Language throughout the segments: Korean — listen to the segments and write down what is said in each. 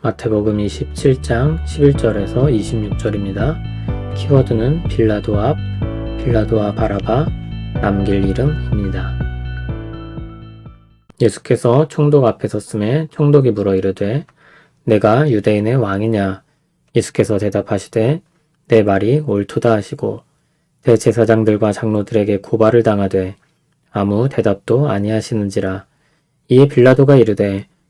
마태복음 27장 11절에서 26절입니다. 키워드는 빌라도 앞, 빌라도와 바라바, 남길 이름입니다. 예수께서 총독 앞에 섰음에 총독이 물어 이르되 내가 유대인의 왕이냐 예수께서 대답하시되 내 말이 옳도다 하시고 대제사장들과 장로들에게 고발을 당하되 아무 대답도 아니하시는지라 이에 빌라도가 이르되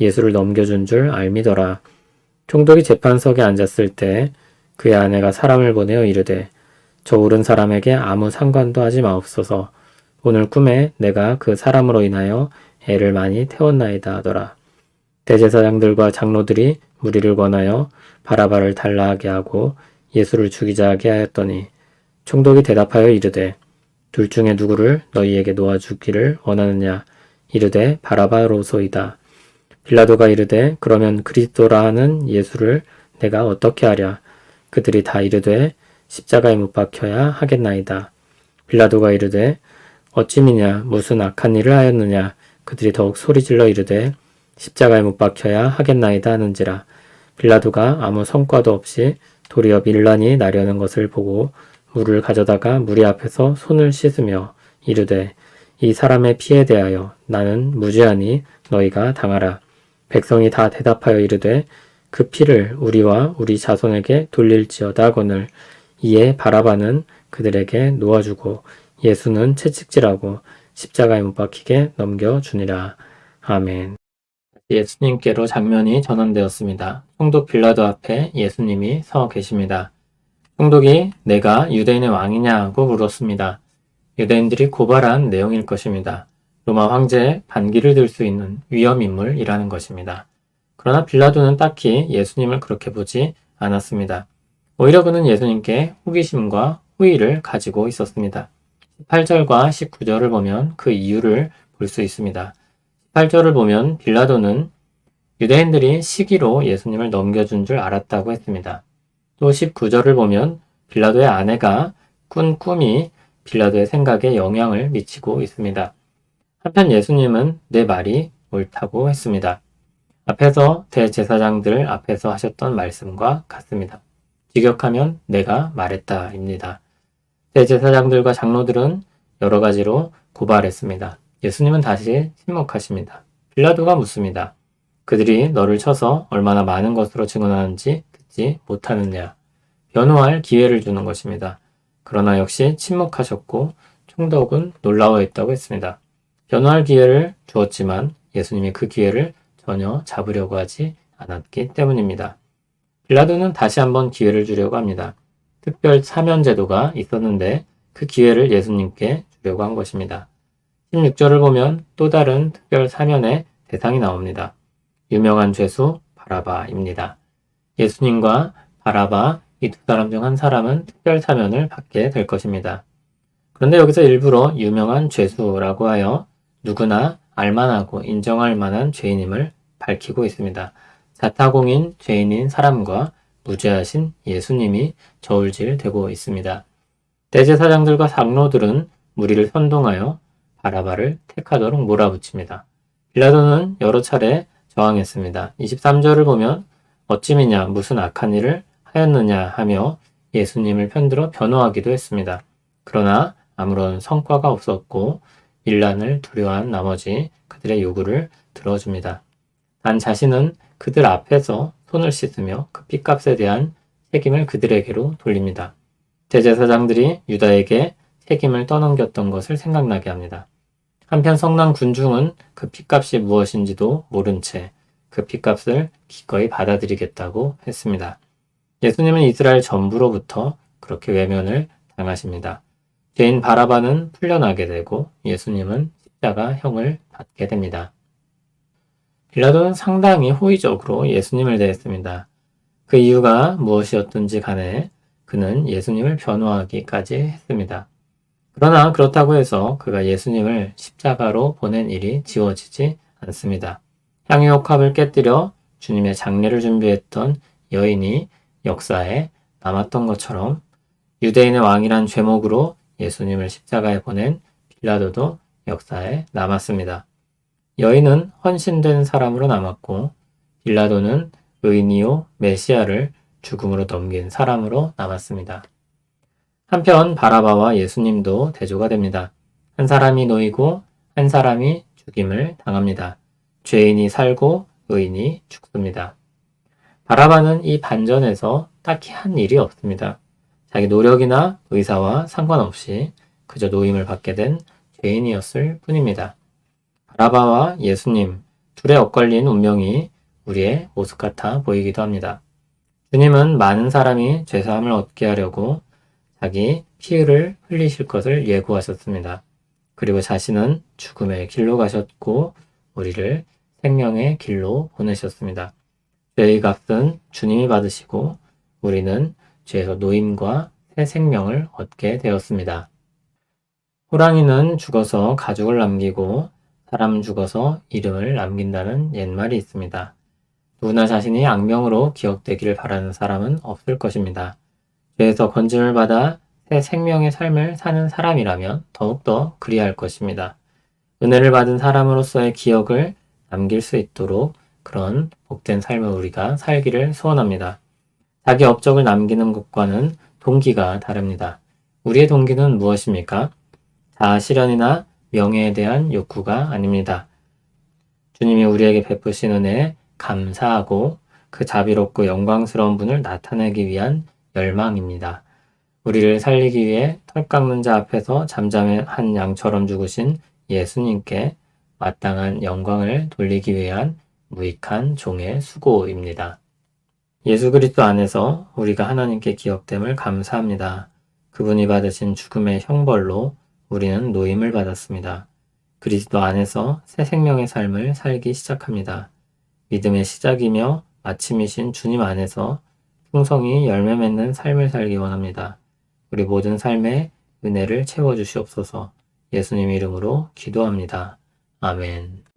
예수를 넘겨준 줄 알미더라. 총독이 재판석에 앉았을 때 그의 아내가 사람을 보내어 이르되 저 오른 사람에게 아무 상관도 하지 마옵소서. 오늘 꿈에 내가 그 사람으로 인하여 애를 많이 태웠나이다 하더라. 대제사장들과 장로들이 무리를 권하여 바라바를 달라하게 하고 예수를 죽이자 하게 하였더니 총독이 대답하여 이르되 둘 중에 누구를 너희에게 놓아 주기를 원하느냐 이르되 바라바로소이다. 빌라도가 이르되 그러면 그리스도라 하는 예수를 내가 어떻게 하랴? 그들이 다 이르되 십자가에 못 박혀야 하겠나이다. 빌라도가 이르되 어찌미냐? 무슨 악한 일을 하였느냐? 그들이 더욱 소리질러 이르되 십자가에 못 박혀야 하겠나이다 하는지라. 빌라도가 아무 성과도 없이 도리어 밀란이 나려는 것을 보고 물을 가져다가 무리 앞에서 손을 씻으며 이르되 이 사람의 피에 대하여 나는 무죄하니 너희가 당하라 백성이 다 대답하여 이르되 그 피를 우리와 우리 자손에게 돌릴지어다 하거늘 이에 바라바는 그들에게 놓아주고 예수는 채찍질하고 십자가에 못 박히게 넘겨주니라. 아멘. 예수님께로 장면이 전환되었습니다. 총독 빌라도 앞에 예수님이 서 계십니다. 총독이 내가 유대인의 왕이냐고 물었습니다. 유대인들이 고발한 내용일 것입니다. 로마 황제의 반기를 들 수 있는 위험 인물이라는 것입니다. 그러나 빌라도는 딱히 예수님을 그렇게 보지 않았습니다. 오히려 그는 예수님께 호기심과 후의를 가지고 있었습니다. 18절과 19절을 보면 그 이유를 볼 수 있습니다. 18절을 보면 빌라도는 유대인들이 시기로 예수님을 넘겨준 줄 알았다고 했습니다. 또 19절을 보면 빌라도의 아내가 꾼 꿈이 빌라도의 생각에 영향을 미치고 있습니다. 한편 예수님은 내 말이 옳다고 했습니다. 앞에서 대제사장들 앞에서 하셨던 말씀과 같습니다. 직역하면 내가 말했다입니다. 대제사장들과 장로들은 여러 가지로 고발했습니다. 예수님은 다시 침묵하십니다. 빌라도가 묻습니다. 그들이 너를 쳐서 얼마나 많은 것으로 증언하는지 듣지 못하느냐. 변호할 기회를 주는 것입니다. 그러나 역시 침묵하셨고 총독은 놀라워했다고 했습니다. 변호할 기회를 주었지만 예수님이 그 기회를 전혀 잡으려고 하지 않았기 때문입니다. 빌라도는 다시 한번 기회를 주려고 합니다. 특별 사면 제도가 있었는데 그 기회를 예수님께 주려고 한 것입니다. 16절을 보면 또 다른 특별 사면의 대상이 나옵니다. 유명한 죄수 바라바입니다. 예수님과 바라바 이 두 사람 중 한 사람은 특별 사면을 받게 될 것입니다. 그런데 여기서 일부러 유명한 죄수라고 하여 누구나 알만하고 인정할 만한 죄인임을 밝히고 있습니다. 자타공인 죄인인 사람과 무죄하신 예수님이 저울질되고 있습니다. 대제사장들과 장로들은 무리를 선동하여 바라바를 택하도록 몰아붙입니다. 빌라도는 여러 차례 저항했습니다. 23절을 보면 어찌미냐 무슨 악한 일을 하였느냐 하며 예수님을 편들어 변호하기도 했습니다. 그러나 아무런 성과가 없었고 일란을 두려워한 나머지 그들의 요구를 들어줍니다. 단 자신은 그들 앞에서 손을 씻으며 그 핏값에 대한 책임을 그들에게로 돌립니다. 대제사장들이 유다에게 책임을 떠넘겼던 것을 생각나게 합니다. 한편 성난 군중은 그 핏값이 무엇인지도 모른 채 그 핏값을 기꺼이 받아들이겠다고 했습니다. 예수님은 이스라엘 전부로부터 그렇게 외면을 당하십니다. 죄인 바라바는 풀려나게 되고 예수님은 십자가 형을 받게 됩니다. 빌라도는 상당히 호의적으로 예수님을 대했습니다. 그 이유가 무엇이었든지 간에 그는 예수님을 변호하기까지 했습니다. 그러나 그렇다고 해서 그가 예수님을 십자가로 보낸 일이 지워지지 않습니다. 향유옥합을 깨뜨려 주님의 장례를 준비했던 여인이 역사에 남았던 것처럼 유대인의 왕이란 죄목으로 예수님을 십자가에 보낸 빌라도도 역사에 남았습니다. 여인은 헌신된 사람으로 남았고 빌라도는 의니요 메시아를 죽음으로 넘긴 사람으로 남았습니다. 한편 바라바와 예수님도 대조가 됩니다. 한 사람이 놓이고 한 사람이 죽임을 당합니다. 죄인이 살고 의인이 죽습니다. 바라바는 이 반전에서 딱히 한 일이 없습니다. 자기 노력이나 의사와 상관없이 그저 노임을 받게 된 죄인이었을 뿐입니다. 바라바와 예수님 둘의 엇갈린 운명이 우리의 모습 같아 보이기도 합니다. 주님은 많은 사람이 죄사함을 얻게 하려고 자기 피를 흘리실 것을 예고하셨습니다. 그리고 자신은 죽음의 길로 가셨고 우리를 생명의 길로 보내셨습니다. 죄의 값은 주님이 받으시고 우리는 죄에서 노임과 새 생명을 얻게 되었습니다. 호랑이는 죽어서 가죽을 남기고 사람 죽어서 이름을 남긴다는 옛말이 있습니다. 누구나 자신이 악명으로 기억되기를 바라는 사람은 없을 것입니다. 죄에서 건짐을 받아 새 생명의 삶을 사는 사람이라면 더욱더 그리할 것입니다. 은혜를 받은 사람으로서의 기억을 남길 수 있도록 그런 복된 삶을 우리가 살기를 소원합니다. 자기 업적을 남기는 것과는 동기가 다릅니다. 우리의 동기는 무엇입니까? 자아 실현이나 명예에 대한 욕구가 아닙니다. 주님이 우리에게 베푸신 은혜에 감사하고 그 자비롭고 영광스러운 분을 나타내기 위한 열망입니다. 우리를 살리기 위해 털 깎는 자 앞에서 잠잠한 양처럼 죽으신 예수님께 마땅한 영광을 돌리기 위한 무익한 종의 수고입니다. 예수 그리스도 안에서 우리가 하나님께 기억됨을 감사합니다. 그분이 받으신 죽음의 형벌로 우리는 노임을 받았습니다. 그리스도 안에서 새 생명의 삶을 살기 시작합니다. 믿음의 시작이며 마침이신 주님 안에서 풍성히 열매 맺는 삶을 살기 원합니다. 우리 모든 삶에 은혜를 채워 주시옵소서 예수님 이름으로 기도합니다. 아멘.